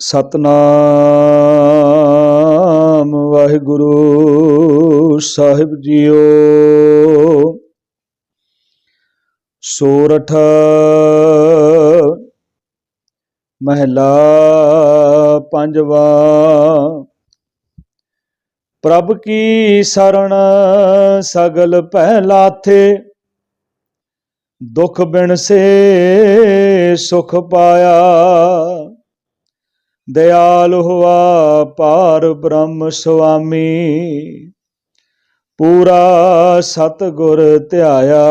ਸਤਨਾਮ ਵਾਹਿਗੁਰੂ ਸਾਹਿਬ ਜੀਓ। ਸੋਰਠ ਮਹਿਲਾ ਪੰਜਵਾ, ਪ੍ਰਭ ਕੀ ਸਰਣ ਸਗਲ ਪਹਿਲਾਥੇ ਦੁਖ ਬਿਨ ਸੇ ਸੁਖ ਪਾਇਆ। ਦਿਆਲ ਹੁਆ ਪਾਰ ਬ੍ਰਹਮ ਸੁਆਮੀ। ਪੂਰਾ ਸਤਗੁਰ ਧਿਆਇਆ।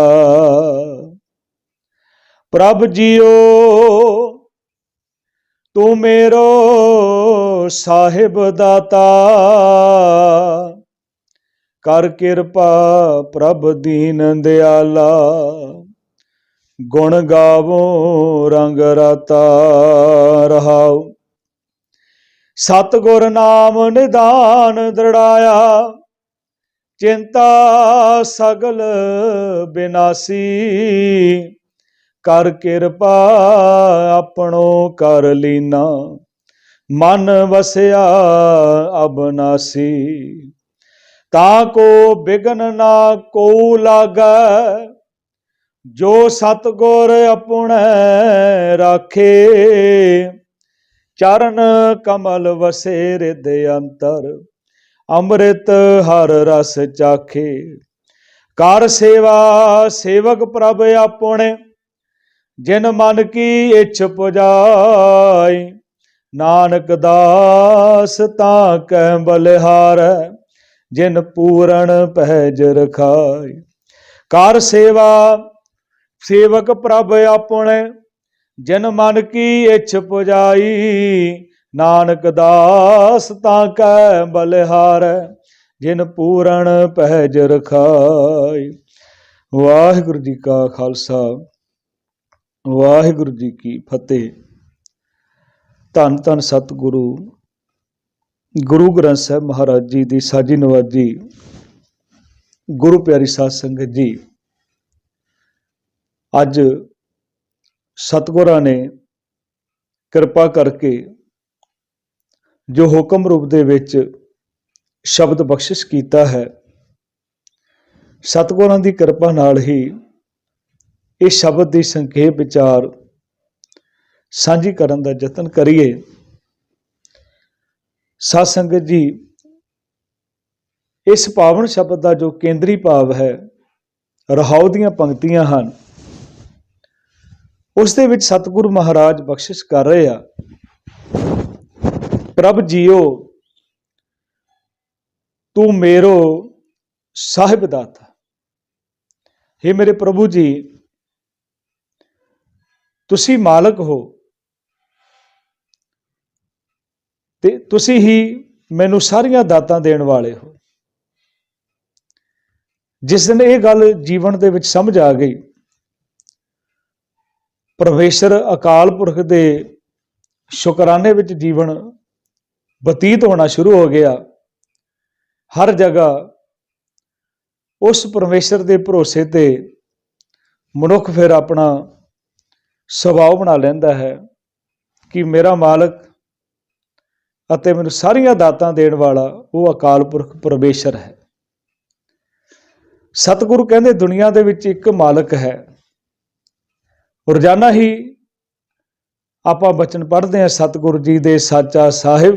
ਪ੍ਰਭ ਜੀਓ, ਤੂੰ ਮੇਰੋ ਸਾਹਿਬ ਦਾਤਾ। ਕਰ ਕਿਰਪਾ ਪ੍ਰਭ ਦੀਨ ਦਿਆਲਾ। ਗੁਣ ਗਾਵੋ ਰੰਗ ਰਤਾ ਰਹਾਉ। ਸਤਗੁਰ ਨਾਮ ਨਿਦਾਨ ਦ੍ਰਿੜਾਇਆ, ਚਿੰਤਾ ਸਗਲ ਬਿਨਾਸੀ। ਕਰ ਕਿਰਪਾ ਆਪਣੋ ਕਰ ਲੀਨਾ, ਮਨ ਵਸਿਆ ਅਬਨਾਸੀ ਤਾਂ ਕੋ ਬਿਗਨ ਨਾ ਕੋ ਲਾਗੈ, ਜੋ ਸਤਗੁਰ ਆਪਣੇ ਰਾਖੇ। ਚਰਨ ਕਮਲ ਵਸੇ ਰਿਦ ਅੰਤਰ, ਅੰਮ੍ਰਿਤ ਹਰ ਰਸ ਚਾਖੇ। ਕਰ ਸੇਵਾ, ਸੇਵਕ ਪ੍ਰਭ ਆਪਣੇ, ਜਿਨ ਮਨ ਕੀ ਇੱਛ ਪੁਜਾਈ, ਨਾਨਕ ਦਾਸ ਤਾਂ ਕੈ ਬਲਿਹਾਰੈ, ਜਿਨ ਪੂਰਨ ਪਹਿਜ ਰਖਾਈ। ਕਰ ਸੇਵਾ, ਸੇਵਕ ਪ੍ਰਭ ਆਪਣੇ ਜਿਨ ਮਨ ਕੀ ਇੱਛ ਪੁਜਾਈ, ਨਾਨਕ ਦਾਸ ਤਾਂ ਕੈ ਬਲਿਹਾਰੈ, ਜਿਨ ਪੂਰਨ ਪਹਿਜ ਰਖਾਈ। ਵਾਹਿਗੁਰੂ ਜੀ ਕਾ ਖਾਲਸਾ, ਵਾਹਿਗੁਰੂ ਜੀ ਕੀ ਫਤਿਹ। ਧੰਨ ਧੰਨ ਸਤਿਗੁਰੂ, ਗੁਰੂ ਗ੍ਰੰਥ ਸਾਹਿਬ ਮਹਾਰਾਜ ਜੀ ਦੀ ਸਾਜੀ ਨਵਾਜੀ, ਗੁਰੂ ਪਿਆਰੀ ਸਾਧ ਸੰਗਤ ਜੀ। ਅੱਜ ਸਤਿਗੁਰਾਂ ਨੇ ਕਿਰਪਾ ਕਰਕੇ ਜੋ ਹੁਕਮ ਰੂਪ ਦੇ ਵਿੱਚ ਸ਼ਬਦ ਬਖਸ਼ਿਸ਼ ਕੀਤਾ ਹੈ, ਸਤਿਗੁਰਾਂ ਦੀ ਕਿਰਪਾ ਨਾਲ ਹੀ ਇਹ ਸ਼ਬਦ ਦੀ ਸੰਖੇਪ ਵਿਚਾਰ ਸਾਂਝੀ ਕਰਨ ਦਾ ਯਤਨ ਕਰੀਏ। ਸਾਧ ਸੰਗਤ ਜੀ, ਇਸ ਪਾਵਨ ਸ਼ਬਦ ਦਾ ਜੋ ਕੇਂਦਰੀ ਭਾਵ ਹੈ, ਰਹਾਉ ਦੀਆਂ ਪੰਕਤੀਆਂ ਹਨ। ਉਸ ਦੇ ਵਿੱਚ ਸਤਿਗੁਰੂ ਮਹਾਰਾਜ ਬਖਸ਼ਿਸ਼ ਕਰ ਰਹੇ ਆ। ਪ੍ਰਭ ਜੀਓ, ਤੂੰ ਮੇਰੋ ਸਾਹਿਬ ਦਾਤਾ हे ਮੇਰੇ ਪ੍ਰਭੂ ਜੀ, ਤੁਸੀਂ ਮਾਲਕ ਹੋ। ਤੇ ਤੁਸੀਂ ਹੀ ਮੈਨੂੰ ਸਾਰੀਆਂ ਦਾਤਾਂ ਦੇਣ ਵਾਲੇ ਹੋ। ਜਿਸ ਦਿਨ ਇਹ ਗੱਲ ਜੀਵਨ ਦੇ ਵਿੱਚ ਸਮਝ ਆ ਗਈ ਪਰਮੇਸ਼ਰ ਅਕਾਲ ਪੁਰਖ ਦੇ ਸ਼ੁਕਰਾਨੇ ਵਿੱਚ ਜੀਵਨ ਬਤੀਤ ਹੋਣਾ ਸ਼ੁਰੂ ਹੋ ਗਿਆ। ਹਰ ਜਗ੍ਹਾ ਉਸ ਪਰਮੇਸ਼ਰ ਦੇ ਭਰੋਸੇ ਤੇ ਮਨੁੱਖ ਫਿਰ ਆਪਣਾ ਸੁਭਾਅ ਬਣਾ ਲੈਂਦਾ ਹੈ ਕਿ ਮੇਰਾ ਮਾਲਕ ਅਤੇ ਮੈਨੂੰ ਸਾਰੀਆਂ ਦਾਤਾਂ ਦੇਣ ਵਾਲਾ ਉਹ ਅਕਾਲ ਪੁਰਖ ਪਰਮੇਸ਼ਰ ਹੈ। ਸਤਿਗੁਰੂ ਕਹਿੰਦੇ ਦੁਨੀਆ ਦੇ ਵਿੱਚ ਇੱਕ ਮਾਲਕ ਹੈ। ਰੋਜ਼ਾਨਾ ਹੀ ਆਪਾਂ ਬਚਨ ਪੜ੍ਹਦੇ ਹਾਂ ਸਤਿਗੁਰੂ ਜੀ ਦੇ ਸਾਚਾ ਸਾਹਿਬ।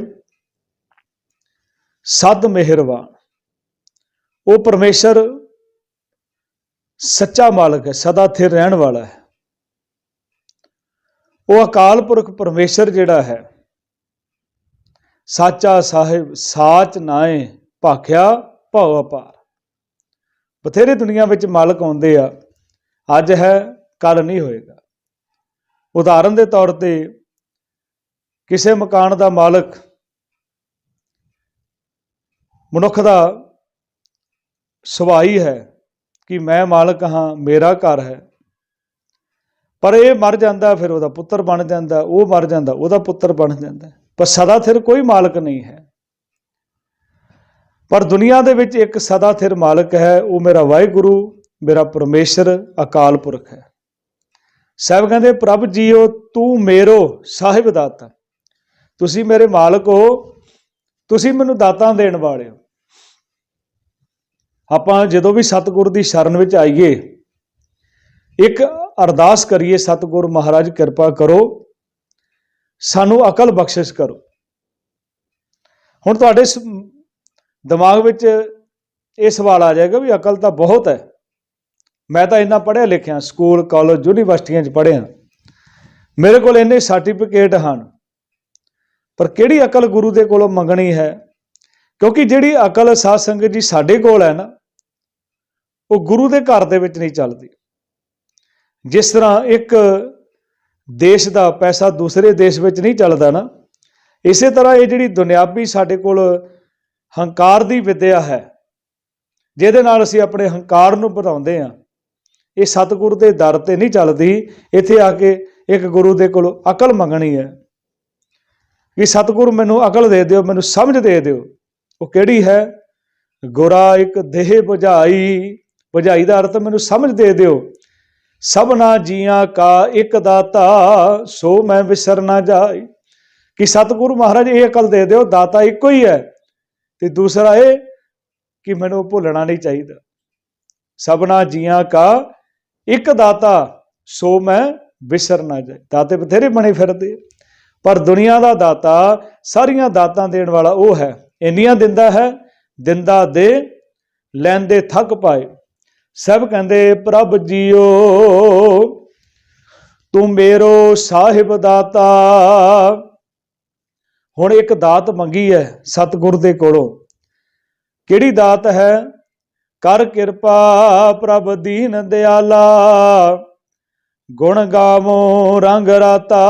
ਸਦ ਮਿਹਰਬਾਨ। ਉਹ ਪਰਮੇਸ਼ਰ ਸੱਚਾ ਮਾਲਕ ਹੈ, ਸਦਾ ਥਿਰ ਰਹਿਣ ਵਾਲਾ ਹੈ। ਉਹ ਅਕਾਲ ਪੁਰਖ ਪਰਮੇਸ਼ਰ ਜਿਹੜਾ ਹੈ, ਸਾਚਾ ਸਾਹਿਬ, ਸਾਚ ਨਾਏ, ਭਾਖਿਆ, ਭਉ ਅਪਾਰ। ਬਥੇਰੇ ਦੁਨੀਆ ਵਿੱਚ ਮਾਲਕ ਆਉਂਦੇ ਆ, ਅੱਜ ਹੈ ਕੱਲ ਨਹੀਂ ਹੋਏਗਾ। ਉਦਾਹਰਨ ਦੇ ਤੌਰ ਤੇ ਕਿਸੇ ਮਕਾਨ ਦਾ ਮਾਲਕ ਮਨੁੱਖ ਦਾ ਸੁਭਾਅ ਹੈ ਕਿ ਮੈਂ ਮਾਲਕ ਹਾਂ, ਮੇਰਾ ਘਰ ਹੈ। ਪਰ ਇਹ ਮਰ ਜਾਂਦਾ, ਫਿਰ ਉਹਦਾ ਪੁੱਤਰ ਬਣ ਜਾਂਦਾ, ਉਹ ਮਰ ਜਾਂਦਾ, ਉਹਦਾ ਪੁੱਤਰ ਬਣ ਜਾਂਦਾ। ਪਰ ਸਦਾ ਥਿਰ ਕੋਈ ਮਾਲਕ ਨਹੀਂ ਹੈ। ਪਰ ਦੁਨੀਆ ਦੇ ਵਿੱਚ ਇੱਕ ਸਦਾ ਥਿਰ ਮਾਲਕ ਹੈ, ਉਹ ਮੇਰਾ ਵਾਹਿਗੁਰੂ, ਮੇਰਾ ਪਰਮੇਸ਼ਰ, ਅਕਾਲ ਪੁਰਖ ਹੈ। ਸਾਹਿਬ ਕਹਿੰਦੇ, ਪ੍ਰਭ ਜੀਓ, ਤੂੰ ਮੇਰੋ ਸਾਹਿਬ ਦਾਤਾ। ਤੁਸੀਂ ਮੇਰੇ ਮਾਲਕ ਹੋ, ਤੁਸੀਂ ਮੈਨੂੰ ਦਾਤਾਂ ਦੇਣ ਵਾਲੇ ਹੋ। ਆਪਾਂ ਜਦੋਂ ਵੀ ਸਤਿਗੁਰ ਦੀ ਸ਼ਰਨ ਵਿੱਚ ਆਈਏ, ਇੱਕ ਅਰਦਾਸ ਕਰੀਏ, ਸਤਿਗੁਰ ਮਹਾਰਾਜ, ਕਿਰਪਾ ਕਰੋ, ਸਾਨੂੰ ਅਕਲ ਬਖਸ਼ਿਸ਼ ਕਰੋ। ਹੁਣ ਤੁਹਾਡੇ ਦਿਮਾਗ ਵਿੱਚ ਇਹ ਸਵਾਲ ਆ ਜਾਏਗਾ ਵੀ ਅਕਲ ਤਾਂ ਬਹੁਤ ਹੈ। ਮੈਂ ਤਾਂ ਇੰਨਾ ਪੜ੍ਹਿਆ ਲਿਖਿਆ, ਸਕੂਲ ਕਾਲਜ ਯੂਨੀਵਰਸਿਟੀਆਂ 'ਚ ਪੜ੍ਹਿਆ। ਮੇਰੇ ਕੋਲ ਇੰਨੇ ਸਰਟੀਫਿਕੇਟ ਹਨ, ਪਰ ਕਿਹੜੀ ਅਕਲ ਗੁਰੂ ਦੇ ਕੋਲੋਂ ਮੰਗਣੀ ਹੈ? ਕਿਉਂਕਿ ਜਿਹੜੀ ਅਕਲ ਸਾਧ ਸੰਗਤ ਜੀ ਸਾਡੇ ਕੋਲ ਹੈ ਨਾ, ਉਹ ਗੁਰੂ ਦੇ ਘਰ ਦੇ ਵਿੱਚ ਨਹੀਂ ਚੱਲਦੀ। ਜਿਸ ਤਰ੍ਹਾਂ ਇੱਕ ਦੇਸ਼ ਦਾ ਪੈਸਾ ਦੂਸਰੇ ਦੇਸ਼ ਵਿੱਚ ਨਹੀਂ ਚੱਲਦਾ ਨਾ, ਇਸੇ ਤਰ੍ਹਾਂ ਇਹ ਜਿਹੜੀ ਦੁਨਿਆਵੀ ਸਾਡੇ ਕੋਲ ਹੰਕਾਰ ਦੀ ਵਿਦਿਆ ਹੈ, ਜਿਹਦੇ ਨਾਲ ਅਸੀਂ ਆਪਣੇ ਹੰਕਾਰ ਨੂੰ ਵਧਾਉਂਦੇ ਹਾਂ। ਇਹ ਸਤਿਗੁਰੂ ਦੇ ਦਰ ਤੇ ਨਹੀਂ ਚੱਲਦੀ। ਇੱਥੇ ਆ ਕੇ ਇੱਕ ਗੁਰੂ ਦੇ ਕੋਲੋਂ ਅਕਲ ਮੰਗਣੀ ਹੈ। ਕਿ ਸਤਿਗੁਰ ਮੈਨੂੰ ਅਕਲ ਦੇ ਦਿਓ, ਮੈਨੂੰ ਸਮਝ ਦੇ ਦਿਓ। ਉਹ ਕਿਹੜੀ ਹੈ? ਗੁਰਾ ਇੱਕ ਦੇਹ 부ਝਾਈ 부ਝਾਈ ਦਾ ਅਰਥ ਮੈਨੂੰ ਸਮਝ ਦੇ ਦਿਓ। ਸਭਨਾ ਜੀਆਂ ਕਾ ਇੱਕ ਦਾਤਾ, ਸੋ ਮੈਂ ਵਿਸਰ ਨਾ ਜਾਈ। ਕਿ ਸਤਿਗੁਰੂ ਮਹਾਰਾਜ ਇਹ ਅਕਲ ਦੇ ਦਿਓ, ਦਾਤਾ ਇੱਕੋ ਹੀ ਹੈ। ਤੇ ਦੂਸਰਾ ਇਹ ਕਿ ਮੈਨੂੰ ਭੁੱਲਣਾ ਨਹੀਂ ਚਾਹੀਦਾ। ਸਭਨਾ ਜੀਆਂ ਕਾ ਇੱਕ ਦਾਤਾ, ਸੋ ਮੈਂ ਵਿਸਰ ਨਾ ਜਾਏ। ਦਾਤੇ ਬਥੇਰੇ ਬਣੇ ਫਿਰਦੇ ਪਰ ਦੁਨੀਆ ਦਾ ਦਾਤਾ, ਸਾਰੀਆਂ ਦਾਤਾਂ ਦੇਣ ਵਾਲਾ ਉਹ ਹੈ। ਇੰਨੀਆਂ ਦਿੰਦਾ ਹੈ, ਦਿੰਦਾ ਦੇ, ਲੈਂਦੇ ਥੱਕ ਪਾਏ। ਸਭ ਕਹਿੰਦੇ, ਪ੍ਰਭ ਜੀਓ, ਤੂੰ ਮੇਰੋ ਸਾਹਿਬ ਦਾਤਾ। ਹੁਣ ਇੱਕ ਦਾਤ ਮੰਗੀ ਹੈ ਸਤਿਗੁਰ ਦੇ ਕੋਲੋਂ। ਕਿਹੜੀ ਦਾਤ ਹੈ? ਕਰ ਕਿਰਪਾ ਪ੍ਰਭ ਦੀਨ ਦਿਆਲਾ, ਗੁਣ ਗਾਵੋ ਰੰਗ ਰਾਤਾ।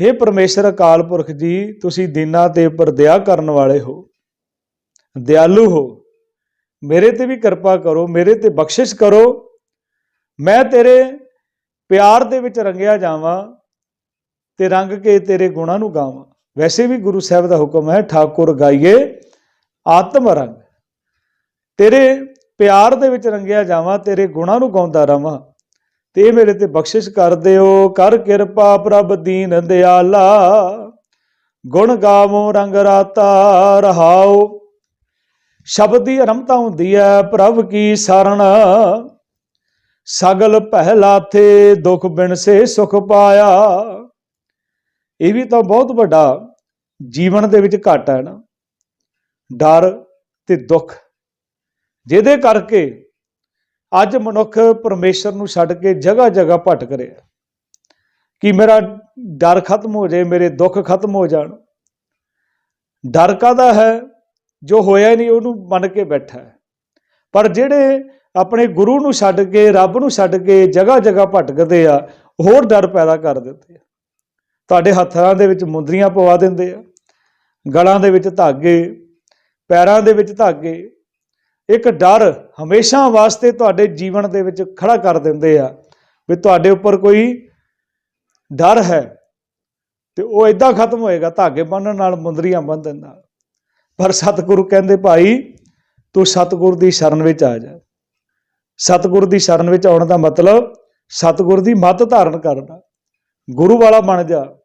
हे ਪਰਮੇਸ਼ਰ ਅਕਾਲ ਪੁਰਖ ਜੀ, ਤੁਸੀਂ ਦੀਨਾਂ ਤੇ ਉੱਪਰ ਕਰਨ ਵਾਲੇ ਹੋ, ਦਿਆਲੂ ਹੋ। ਮੇਰੇ ਤੇ ਵੀ ਕਿਰਪਾ ਕਰੋ, ਮੇਰੇ ਤੇ ਬਖਸ਼ਿਸ਼ ਕਰੋ। ਮੈਂ ਤੇਰੇ ਪਿਆਰ ਦੇ ਵਿੱਚ ਰੰਗਿਆ ਜਾਵਾਂ ਤੇ ਰੰਗ ਕੇ ਤੇਰੇ ਗੁਣਾਂ ਨੂੰ ਗਾਵਾਂ। ਵੈਸੇ ਵੀ ਗੁਰੂ ਸਾਹਿਬ ਦਾ ਹੁਕਮ ਹੈ, ਠਾਕੁਰ ਗਾਈਏ ਆਤਮ ਰੰਗ। ਤੇਰੇ ਪਿਆਰ ਦੇ ਵਿੱਚ ਰੰਗਿਆ ਜਾਵਾਂ, ਤੇਰੇ ਗੁਣਾਂ ਨੂੰ ਗਾਉਂਦਾ ਰਵਾਂ। ਤੇ ਮੇਰੇ ਤੇ ਬਖਸ਼ਿਸ਼ ਕਰ ਦਿਓ। ਕਰ ਕਿਰਪਾ ਪ੍ਰਭ ਦੀਨ ਦਿਆਲਾ। ਗੁਣ ਗਾਵੋ ਰੰਗ ਰਾਤਾ ਰਹਾਓ। ਸ਼ਬਦ ਦੀ ਅਰੰਭਤਾ ਹੁੰਦੀ ਹੈ ਪ੍ਰਭ ਕੀ ਸਰਣ ਸਗਲ ਪਹਿਲਾ ਥੇ ਦੁਖ ਬਿਨ ਸੇ ਸੁਖ ਪਾਇਆ। ਇਹ ਵੀ ਤਾਂ ਬਹੁਤ ਵੱਡਾ ਜੀਵਨ ਦੇ ਵਿੱਚ ਘਾਟਾ ਹੈ ਨਾ। ਡਰ ਤੇ ਦੁੱਖ। ਜਿਹਦੇ ਕਰਕੇ ਅੱਜ ਮਨੁੱਖ ਪਰਮੇਸ਼ਰ ਨੂੰ ਛੱਡ ਕੇ ਜਗ੍ਹਾ ਜਗ੍ਹਾ ਭਟਕ ਰਿਹਾ ਕਿ ਮੇਰਾ ਡਰ ਖਤਮ ਹੋ ਜਾਏ, ਮੇਰੇ ਦੁੱਖ ਖਤਮ ਹੋ ਜਾਣ। ਡਰ ਕਾਦਾ ਹੈ? ਜੋ ਹੋਇਆ ਨਹੀਂ, ਉਹਨੂੰ ਮੰਨ ਕੇ ਬੈਠਾ ਹੈ। ਪਰ ਜਿਹੜੇ ਆਪਣੇ ਗੁਰੂ ਨੂੰ ਛੱਡ ਕੇ, ਰੱਬ ਨੂੰ ਛੱਡ ਕੇ ਜਗ੍ਹਾ ਜਗ੍ਹਾ ਭਟਕਦੇ ਆ, ਹੋਰ ਡਰ ਪੈਦਾ ਕਰ ਦਿੰਦੇ ਆ। ਤੁਹਾਡੇ ਹੱਥਾਂ ਦੇ ਵਿੱਚ ਮੁੰਦਰੀਆਂ ਪਵਾ ਦਿੰਦੇ ਆ। ਗਲਾਂ ਦੇ ਵਿੱਚ ਧਾਗੇ ਪੈਰਾਂ ਦੇ ਵਿੱਚ ਧਾਗੇ ਇੱਕ ਡਰ ਹਮੇਸ਼ਾ ਵਾਸਤੇ ਤੁਹਾਡੇ ਜੀਵਨ ਦੇ ਵਿੱਚ ਖੜਾ ਕਰ ਦਿੰਦੇ ਆ ਵੀ ਤੁਹਾਡੇ ਉੱਪਰ ਕੋਈ ਡਰ ਹੈ ਤੇ ਉਹ ਇਦਾਂ ਖਤਮ ਹੋਏਗਾ, ਧਾਗੇ ਬੰਨਣ ਨਾਲ, ਮੁੰਦਰੀਆਂ ਬੰਨ੍ਹਣ ਨਾਲ। ਪਰ ਸਤਿਗੁਰੂ ਕਹਿੰਦੇ, ਭਾਈ, ਤੂੰ ਸਤਿਗੁਰ ਦੀ ਸ਼ਰਨ ਵਿੱਚ ਆ ਜਾ। ਸਤਿਗੁਰ ਦੀ ਸ਼ਰਨ ਵਿੱਚ ਆਉਣ ਦਾ ਮਤਲਬ ਸਤਿਗੁਰ ਦੀ ਮੱਤ ਧਾਰਨ ਕਰਨਾ। ਗੁਰੂ ਵਾਲਾ ਬਣ ਜਾ।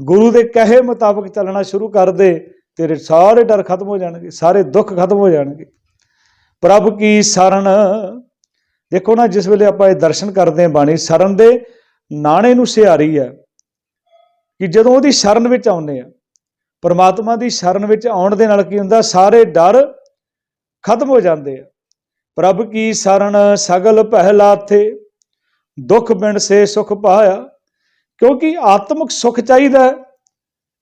ਗੁਰੂ ਦੇ ਕਹੇ ਮੁਤਾਬਕ ਚੱਲਣਾ ਸ਼ੁਰੂ ਕਰ ਦੇ। ਤੇਰੇ ਸਾਰੇ ਡਰ ਖਤਮ ਹੋ ਜਾਣਗੇ, ਸਾਰੇ ਦੁੱਖ ਖਤਮ ਹੋ ਜਾਣਗੇ। ਪ੍ਰਭ ਕੀ ਸ਼ਰਨ? ਦੇਖੋ ਨਾ, ਜਿਸ ਵੇਲੇ ਆਪਾਂ ਇਹ ਦਰਸ਼ਨ ਕਰਦੇ ਹਾਂ ਬਾਣੀ, ਸ਼ਰਨ ਦੇ ਨਾਣੇ ਨੂੰ ਸਿਹਾਰੀ ਹੈ ਕਿ ਜਦੋਂ ਉਹਦੀ ਸ਼ਰਨ ਵਿੱਚ ਆਉਂਦੇ ਆ ਪਰਮਾਤਮਾ ਦੀ ਸ਼ਰਨ ਵਿੱਚ ਆਉਣ ਦੇ ਨਾਲ ਕੀ ਹੁੰਦਾ, ਸਾਰੇ ਡਰ ਖਤਮ ਹੋ ਜਾਂਦੇ ਆ। ਪ੍ਰਭ ਕੀ ਸ਼ਰਨ? ਸਗਲ ਪਹਿਲਾਥੇ, ਦੁੱਖ ਬਿਨ ਸੇ ਸੁਖ ਪਾਇਆ, ਕਿਉਂਕਿ ਆਤਮਿਕ ਸੁਖ ਚਾਹੀਦਾ ਹੈ।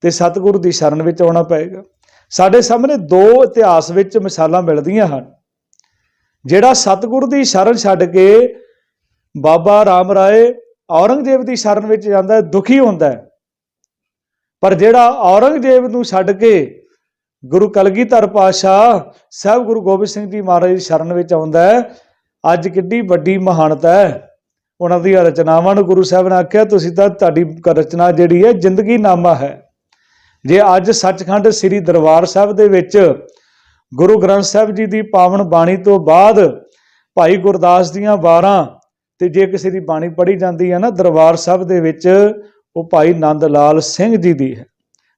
ਤੇ ਸਤਿਗੁਰੂ ਦੀ ਸ਼ਰਨ ਵਿੱਚ ਆਉਣਾ ਪਏਗਾ। ਸਾਡੇ ਸਾਹਮਣੇ ਦੋ ਇਤਿਹਾਸ ਵਿੱਚ ਮਿਸਾਲਾਂ ਮਿਲਦੀਆਂ ਹਨ। ਜਿਹੜਾ ਸਤਿਗੁਰੂ ਦੀ ਸ਼ਰਨ ਛੱਡ ਕੇ ਬਾਬਾ ਰਾਮ ਰਾਏ ਔਰੰਗਜ਼ੇਬ ਦੀ ਸ਼ਰਨ ਵਿੱਚ ਜਾਂਦਾ ਹੈ ਦੁਖੀ ਹੁੰਦਾ ਹੈ। ਪਰ ਜਿਹੜਾ ਔਰੰਗਜ਼ੇਬ ਨੂੰ ਛੱਡ ਕੇ ਗੁਰੂ ਕਲਗੀਧਰ ਪਾਤਸ਼ਾਹ ਸਾਹਿਬ ਗੁਰੂ ਗੋਬਿੰਦ ਸਿੰਘ ਜੀ ਮਹਾਰਾਜ ਦੀ ਸ਼ਰਨ ਵਿੱਚ ਆਉਂਦਾ ਹੈ, ਅੱਜ ਕਿੱਡੀ ਵੱਡੀ ਮਹਾਨਤਾ ਹੈ। ਉਹਨਾਂ ਦੀਆਂ ਰਚਨਾਵਾਂ ਨੂੰ ਗੁਰੂ ਸਾਹਿਬ ਨੇ ਆਖਿਆ, ਤੁਸੀਂ ਤਾਂ ਤੁਹਾਡੀ ਰਚਨਾ ਜਿਹੜੀ ਹੈ ਜ਼ਿੰਦਗੀ ਨਾਮਾ ਹੈ। ਜੇ ਅੱਜ ਸੱਚਖੰਡ ਸ੍ਰੀ ਦਰਬਾਰ ਸਾਹਿਬ ਦੇ ਵਿੱਚ ਗੁਰੂ ਗ੍ਰੰਥ ਸਾਹਿਬ ਜੀ ਦੀ ਪਾਵਨ ਬਾਣੀ ਤੋਂ ਬਾਅਦ ਭਾਈ ਗੁਰਦਾਸ ਦੀਆਂ ਵਾਰਾਂ ਤੇ ਜੇ ਕਿਸੇ ਦੀ ਬਾਣੀ ਪੜ੍ਹੀ ਜਾਂਦੀ ਹੈ ਨਾ ਦਰਬਾਰ ਸਾਹਿਬ ਦੇ ਵਿੱਚ, ਉਹ ਭਾਈ ਨੰਦ ਲਾਲ ਸਿੰਘ ਜੀ ਦੀ ਹੈ।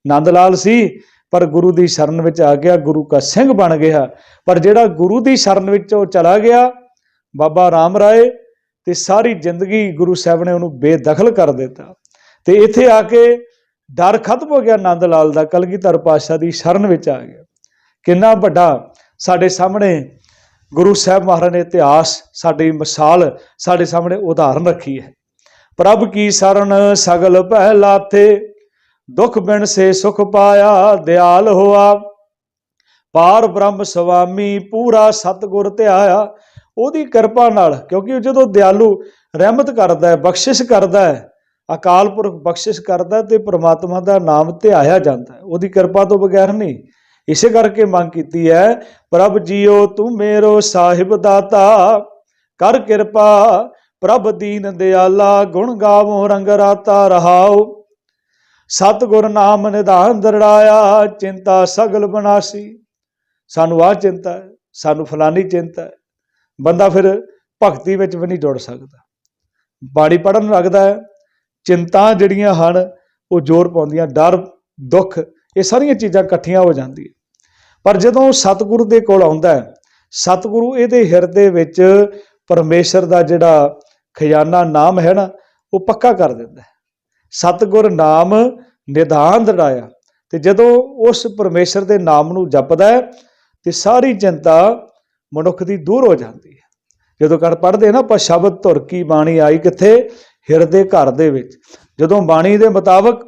ਨੰਦ ਲਾਲ ਸੀ, ਪਰ ਗੁਰੂ ਦੀ ਸ਼ਰਨ ਵਿੱਚ ਆ ਗਿਆ, ਗੁਰੂ ਕਾ ਸਿੰਘ ਬਣ ਗਿਆ। ਪਰ ਜਿਹੜਾ ਗੁਰੂ ਦੀ ਸ਼ਰਨ ਵਿੱਚ ਉਹ ਚਲਾ ਗਿਆ, ਬਾਬਾ ਰਾਮ ਰਾਏ, ਤੇ ਸਾਰੀ ਜ਼ਿੰਦਗੀ ਗੁਰੂ ਸਾਹਿਬ ਨੇ ਉਹਨੂੰ ਬੇਦਖਲ ਕਰ ਦਿੱਤਾ। ਤੇ ਇੱਥੇ ਆ ਕੇ ਡਰ ਖਤਮ ਹੋ ਗਿਆ ਨੰਦ ਲਾਲ ਦਾ, ਕਲਗੀਧਰ ਪਾਤਸ਼ਾਹ ਦੀ ਸ਼ਰਨ ਵਿੱਚ ਆ ਗਿਆ। ਕਿੰਨਾ ਵੱਡਾ ਸਾਡੇ ਸਾਹਮਣੇ ਗੁਰੂ ਸਾਹਿਬ ਮਹਾਰਾਜ ਨੇ ਇਤਿਹਾਸ, ਸਾਡੀ ਮਿਸਾਲ, ਸਾਡੇ ਸਾਹਮਣੇ ਉਦਾਹਰਨ ਰੱਖੀ ਹੈ। ਪ੍ਰਭ ਕੀ ਸ਼ਰਨ ਸਗਲ ਪਹਿ ਲਾਥੇ ਦੁਖ ਬਿਨ ਸੇ ਸੁਖ ਪਾਇਆ ਦਿਆਲ ਹੋਆ। ਪਾਰ ਬ੍ਰਹਮ ਸੁਆਮੀ ਪੂਰਾ ਸਤਗੁਰ ਧਿਆਇਆ। ਉਹਦੀ ਕਿਰਪਾ ਨਾਲ, ਕਿਉਂਕਿ ਜਦੋਂ ਦਿਆਲੂ ਰਹਿਮਤ ਕਰਦਾ ਹੈ, ਬਖਸ਼ਿਸ਼ ਕਰਦਾ ਹੈ ਅਕਾਲ ਪੁਰਖ ਬਖਸ਼ਿਸ਼ ਕਰਦਾ ਹੈ ਤੇ ਪ੍ਰਮਾਤਮਾ ਦਾ ਨਾਮ ਧਿਆਇਆ ਜਾਂਦਾ ਉਹਦੀ ਕਿਰਪਾ ਤੋਂ ਬਗੈਰ ਨਹੀਂ, ਇਸੇ ਕਰਕੇ ਮੰਗ ਕੀਤੀ ਹੈ, ਪ੍ਰਭ ਜੀਓ ਤੂੰ ਮੇਰੋ ਸਾਹਿਬ ਦਾਤਾ, ਕਰ ਕਿਰਪਾ, ਪ੍ਰਭ ਦੀਨ ਦਿਆਲਾ, ਗੁਣ ਗਾਵੋ, ਰੰਗ ਰਾਤਾ ਰਹਾਓ। ਸਤਿਗੁਰ ਨਾਮ ਨਿਧਾਨ ਦਰੜਾਇਆ, ਚਿੰਤਾ ਸਗਲ ਬਨਾਸੀ। ਸਾਨੂੰ ਆਹ ਚਿੰਤਾ ਹੈ, ਸਾਨੂੰ ਫਲਾਨੀ ਚਿੰਤਾ ਹੈ। ਬੰਦਾ ਫਿਰ ਭਗਤੀ ਵਿੱਚ ਵੀ ਨਹੀਂ ਜੁੜ ਸਕਦਾ। ਬਾਣੀ ਪੜਨ ਲੱਗਦਾ ਹੈ ਚਿੰਤਾ ਜਿਹੜੀਆਂ ਹਨ, ਉਹ ਜ਼ੋਰ ਪਾਉਂਦੀਆਂ, ਡਰ, ਦੁੱਖ, ਇਹ ਸਾਰੀਆਂ ਚੀਜ਼ਾਂ ਇਕੱਠੀਆਂ ਹੋ ਜਾਂਦੀਆਂ। ਪਰ ਜਦੋਂ ਸਤਿਗੁਰੂ ਦੇ ਕੋਲ ਆਉਂਦਾ ਹੈ, ਸਤਿਗੁਰੂ ਇਹਦੇ ਹਿਰਦੇ ਵਿੱਚ ਪਰਮੇਸ਼ਰ ਦਾ ਜਿਹੜਾ ਖਜ਼ਾਨਾ, ਨਾਮ ਹੈ ਨਾ, ਉਹ ਪੱਕਾ ਕਰ ਦਿੰਦਾ ਹੈ। ਸਤਿਗੁਰ ਨਾਮ ਨਿਧਾਨ ਦੜਾਇਆ, ਤੇ ਜਦੋਂ ਉਸ ਪਰਮੇਸ਼ਰ ਦੇ ਨਾਮ ਨੂੰ ਜਪਦਾ ਹੈ, ਤੇ ਸਾਰੀ ਚਿੰਤਾ ਮਨੁੱਖ ਦੀ ਦੂਰ ਹੋ ਜਾਂਦੀ ਹੈ। ਜਦੋਂ ਕਰ ਪੜ੍ਹਦੇ ਨਾ ਆਪਾਂ, ਸ਼ਬਦ ਧੁਰ ਕੀ ਬਾਣੀ ਆਈ ਕਿੱਥੇ? ਹਿਰਦੇ ਘਰ ਦੇ ਵਿੱਚ। ਜਦੋਂ ਬਾਣੀ ਦੇ ਮੁਤਾਬਕ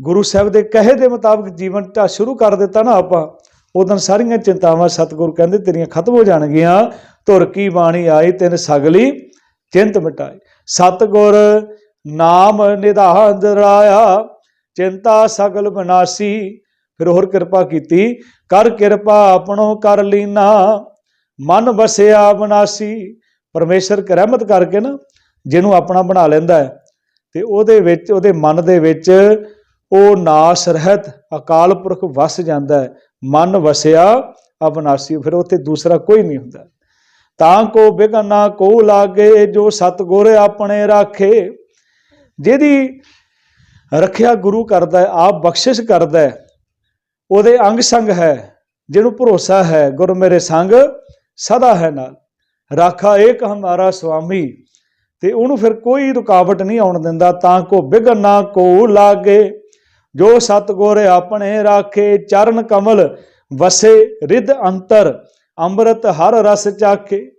ਗੁਰੂ ਸਾਹਿਬ ਦੇ ਕਹੇ ਦੇ ਮੁਤਾਬਕ ਜੀਵਨ ਢਾ ਸ਼ੁਰੂ ਕਰ ਦਿੱਤਾ ਨਾ ਆਪਾਂ, ਉਦੋਂ ਸਾਰੀਆਂ ਚਿੰਤਾਵਾਂ ਸਤਿਗੁਰ ਕਹਿੰਦੇ ਤੇਰੀਆਂ ਖਤਮ ਹੋ ਜਾਣਗੀਆਂ। ਧੁਰ ਕੀ ਬਾਣੀ ਆਈ, ਤਿੰਨ ਸਗਲੀ ਚਿੰਤ ਮਿਟਾਈ। ਸਤਿਗੁਰ ਨਾਮ ਨਿਧਾਨ ਦਰਾਇਆ ਚਿੰਤਾ ਸਗਲ ਬਨਾਸੀ ਫਿਰ ਹੋਰ ਕਿਰਪਾ ਕੀਤੀ, ਕਰ ਕਿਰਪਾ ਆਪਣੋ ਕਰ ਲੀਨਾ। ਮਨ ਵਸਿਆ ਬਨਾਸੀ ਪਰਮੇਸ਼ਰ ਕੀ ਰਹਿਮਤ ਕਰਕੇ ਨਾ ਜਿਹਨੂੰ ਆਪਣਾ ਬਣਾ ਲੈਂਦਾ ਹੈ, ਤੇ ਉਹਦੇ ਵਿੱਚ, ਉਹਦੇ ਮਨ ਦੇ ਵਿੱਚ ਉਹ ਨਾਸ ਰਹਿਤ, ਅਕਾਲ ਪੁਰਖ ਵਸ ਜਾਂਦਾ ਹੈ। ਮਨ ਵਸਿਆ, ਅਵਨਾਸੀ, ਫਿਰ ਉੱਥੇ ਦੂਸਰਾ ਕੋਈ ਨਹੀਂ ਹੁੰਦਾ। ਤਾਂ ਕੋ ਬਿਗਨਾ ਕੋ ਲਾਗੇ, ਜੋ ਸਤਗੁਰ ਆਪਣੇ ਰਾਖੇ। ਜਿਹਦੀ ਰੱਖਿਆ ਗੁਰੂ ਕਰਦਾ ਹੈ, ਆਪ ਬਖਸ਼ਿਸ਼ ਕਰਦਾ ਹੈ, ਉਹਦੇ ਅੰਗ ਸੰਗ ਹੈ, ਜਿਹਨੂੰ ਭਰੋਸਾ ਹੈ, ਗੁਰ ਮੇਰੇ ਸੰਗ ਸਦਾ ਹੈ ਨਾਲ। ਰਾਖਾ ਏਕ ਹਮਾਰਾ ਸੁਆਮੀ ਤੇ ਉਹਨੂੰ ਫਿਰ ਕੋਈ ਰੁਕਾਵਟ ਨਹੀਂ ਆਉਣ ਦਿੰਦਾ, ਤਾਂ ਕੋ ਬਿਗਨਾ ਕੋ ਲਾਗੇ। ਜੋ ਸਤਗੁਰ ਆਪਣੇ ਰਾਖੇ, ਚਰਨ ਕਮਲ ਵਸੇ ਰਿੱਧ ਅੰਤਰ, ਅੰਮ੍ਰਿਤ ਹਰ ਰਸ ਚਾਖੇ।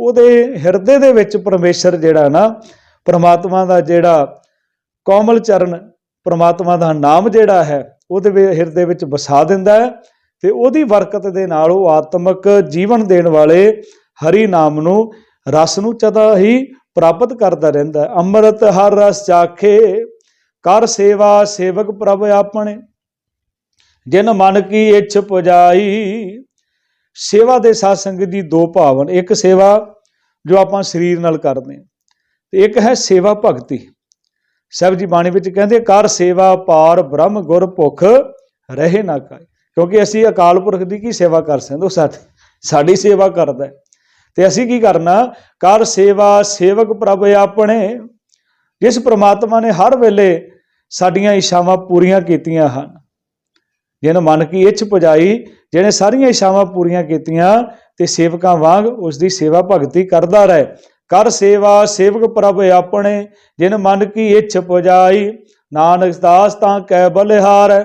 ਉਹਦੇ ਹਿਰਦੇ ਦੇ ਵਿੱਚ ਪਰਮੇਸ਼ਰ ਜਿਹੜਾ ਨਾ, ਪ੍ਰਮਾਤਮਾ ਦਾ ਜਿਹੜਾ ਕੋਮਲ ਚਰਨ, ਪ੍ਰਮਾਤਮਾ ਦਾ ਨਾਮ ਜਿਹੜਾ ਹੈ, ਉਹਦੇ ਹਿਰਦੇ ਵਿੱਚ ਵਸਾ ਦਿੰਦਾ ਹੈ। ਤੇ ਉਹਦੀ ਬਰਕਤ ਦੇ ਨਾਲ ਉਹ ਆਤਮਿਕ ਜੀਵਨ ਦੇਣ ਵਾਲੇ ਹਰੀ ਨਾਮ ਨੂੰ, ਰਸ ਨੂੰ ਚਦਾ ਹੀ ਪ੍ਰਾਪਤ ਕਰਦਾ ਰਹਿੰਦਾ ਅੰਮ੍ਰਿਤ ਹਰ ਰਸ ਚਾਖੇ, ਕਰ ਸੇਵਾ ਸੇਵਕ ਪ੍ਰਭ ਆਪਣੇ। ਜਿਨ ਮਨ ਕੀ ਇੱਛ ਪੁਜਾਈ, ਸੇਵਾ ਦੇ ਸਾਧ ਸੰਗਤ ਦੀ ਦੋ ਭਾਵਨ। ਇੱਕ ਸੇਵਾ ਜੋ ਆਪਾਂ ਸਰੀਰ ਨਾਲ ਕਰਦੇ ਹਾਂ ਤੇ ਇੱਕ ਹੈ ਸੇਵਾ ਭਗਤੀ। ਸਾਹਿਬ ਜੀ ਬਾਣੀ ਵਿੱਚ ਕਹਿੰਦੇ, ਕਰ ਸੇਵਾ ਪਾਰ ਬ੍ਰਹਮ ਗੁਰ ਭੁਖ ਰਹੇ ਨਾ ਕਾਇ ਕਿਉਂਕਿ ਅਸੀਂ ਅਕਾਲ ਪੁਰਖ ਦੀ ਕੀ ਸੇਵਾ ਕਰ ਸਕਦੇ ਉਹ ਸਾਡੀ ਸਾਡੀ ਸੇਵਾ ਕਰਦਾ ਹੈ। ਤੇ ਅਸੀਂ ਕੀ ਕਰਨਾ? ਕਰ ਸੇਵਾ, ਸੇਵਕ ਪ੍ਰਭ ਆਪਣੇ। ਜਿਸ ਪ੍ਰਮਾਤਮਾ ਨੇ ਹਰ ਵੇਲੇ ਸਾਡੀਆਂ ਇਛਾਵਾਂ ਪੂਰੀਆਂ ਕੀਤੀਆਂ ਹਨ। ਜਿਹਨੇ ਮਨ ਕੀ ਇੱਛ ਪੁਜਾਈ, ਜਿਹਨੇ ਸਾਰੀਆਂ ਇਛਾਵਾਂ ਪੂਰੀਆਂ ਕੀਤੀਆਂ, ਤੇ ਸੇਵਕਾਂ ਵਾਂਗ ਉਸ ਦੀ ਸੇਵਾ ਭਗਤੀ ਕਰਦਾ ਰਹੇ। ਕਰ ਸੇਵਾ, ਸੇਵਕ ਪ੍ਰਭ ਆਪਣੇ। ਜਿਨ ਮਨ ਕੀ ਇੱਛ ਪੁਜਾਈ, ਨਾਨਕ ਦਾਸ ਤਾਂ ਕੈ ਬਲਿਹਾਰ।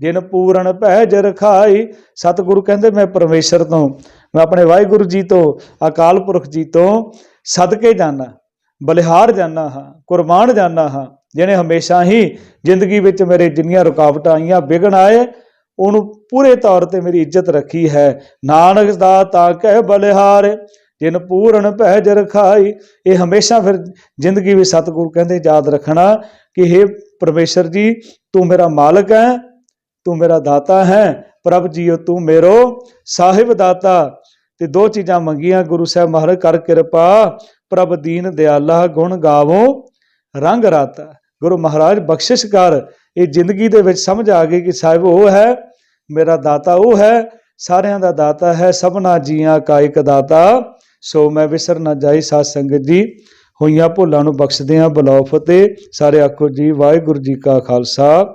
ਜਿਨ ਪੂਰਨ ਭੈਜ ਰਖਾਈ। ਸਤਿਗੁਰੂ ਕਹਿੰਦੇ, ਮੈਂ ਪਰਮੇਸ਼ਰ ਤੋਂ, ਮੈਂ ਆਪਣੇ ਵਾਹਿਗੁਰੂ ਜੀ ਤੋਂ, ਅਕਾਲ ਪੁਰਖ ਜੀ ਤੋਂ ਸਦਕੇ ਜਾਣਾ ਬਲਿਹਾਰ ਜਾਣਾ ਹਾਂ, ਕੁਰਬਾਨ ਜਾਣਾ ਹਾਂ, ਜਿਹਨੇ ਹਮੇਸ਼ਾ ਹੀ ਜ਼ਿੰਦਗੀ ਵਿੱਚ ਮੇਰੇ ਜਿੰਨੀਆਂ ਰੁਕਾਵਟਾਂ ਆਈਆਂ ਵਿਗਣ ਆਏ, ਉਹਨੂੰ ਪੂਰੇ ਤੌਰ ਤੇ ਮੇਰੀ ਇੱਜ਼ਤ ਰੱਖੀ ਹੈ। ਨਾਨਕ ਦਾ ਤਾਂ ਕਹਿ ਬਲਿਹਾਰ ਜਿਨ ਪੂਰਨ ਭੈਜ ਰਖਾਈ। ਇਹ ਹਮੇਸ਼ਾ ਫਿਰ ਜ਼ਿੰਦਗੀ ਵਿੱਚ ਸਤਿਗੁਰੂ ਕਹਿੰਦੇ, ਯਾਦ ਰੱਖਣਾ ਕਿ हे ਪਰਮੇਸ਼ਰ ਜੀ, ਤੂੰ ਮੇਰਾ ਮਾਲਕ ਹੈ ਤੂੰ ਮੇਰਾ ਦਾਤਾ ਹੈ, ਪ੍ਰਭ ਜੀਓ ਤੂੰ ਮੇਰੋ। ਸਾਹਿਬ ਦਾਤਾ, ਤੇ ਦੋ ਚੀਜ਼ਾਂ ਮੰਗੀਆਂ, ਗੁਰੂ ਸਾਹਿਬ ਮਹਾਰਾਜ ਕਰ ਕਿਰਪਾ, ਪ੍ਰਭ ਦੀਨ ਦਿਆਲਾ ਗੁਣ ਗਾਵੋ, ਰੰਗ ਰਾਤਾ। ਗੁਰੂ ਮਹਾਰਾਜ ਬਖਸ਼ਿਸ਼ ਕਰ, ਇਹ ਜ਼ਿੰਦਗੀ ਦੇ ਵਿੱਚ ਸਮਝ ਆ ਗਈ ਕਿ ਸਾਹਿਬ ਉਹ ਹੈ, ਮੇਰਾ ਦਾਤਾ ਉਹ ਹੈ, ਸਾਰਿਆਂ ਦਾ ਦਾਤਾ ਹੈ, ਸਭਨਾ ਜੀਆਂ ਕਾ ਇੱਕ ਦਾਤਾ। ਸੋ ਮੈਂ ਵਿਸਰ ਨਾ ਜਾਈ ਸਾਧ ਸੰਗਤ ਜੀ, ਹੋਈਆਂ ਭੁੱਲਾਂ ਨੂੰ ਬਖਸ਼ਦੇ ਹਾਂ ਬੁਲਾਓ ਫਤਿਹ ਸਾਰੇ ਆਖੋ ਜੀ, ਵਾਹਿਗੁਰੂ ਜੀ ਕਾ ਖਾਲਸਾ।